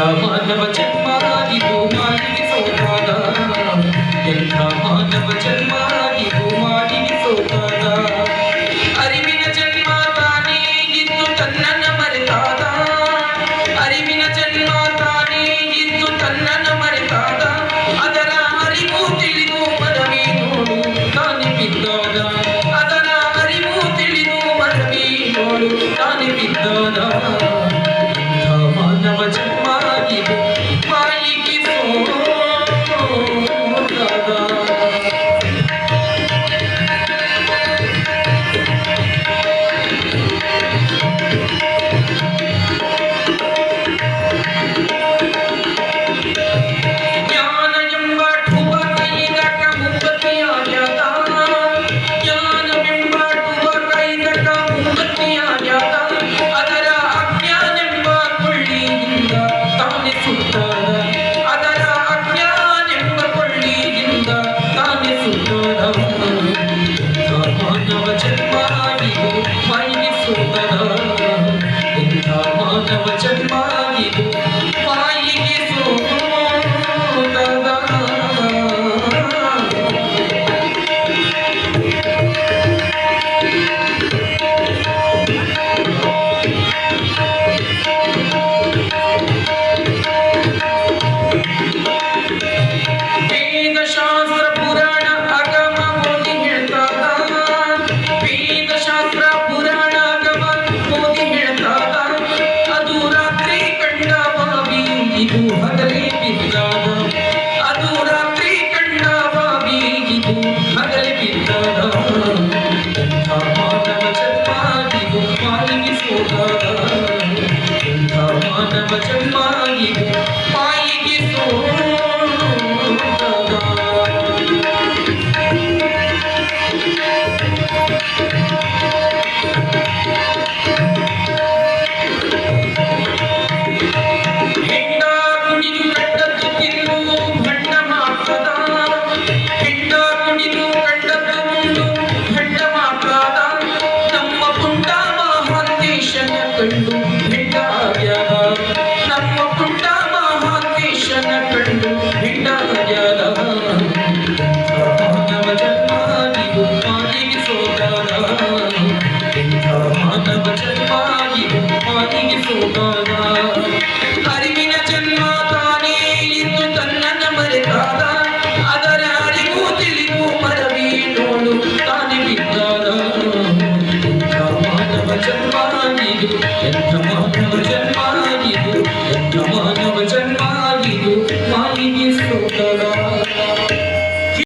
మానవ జన్మ భూమాని సోదాదా ఎంత మానవ జన్మ Thank you. 一瓶五分 राधा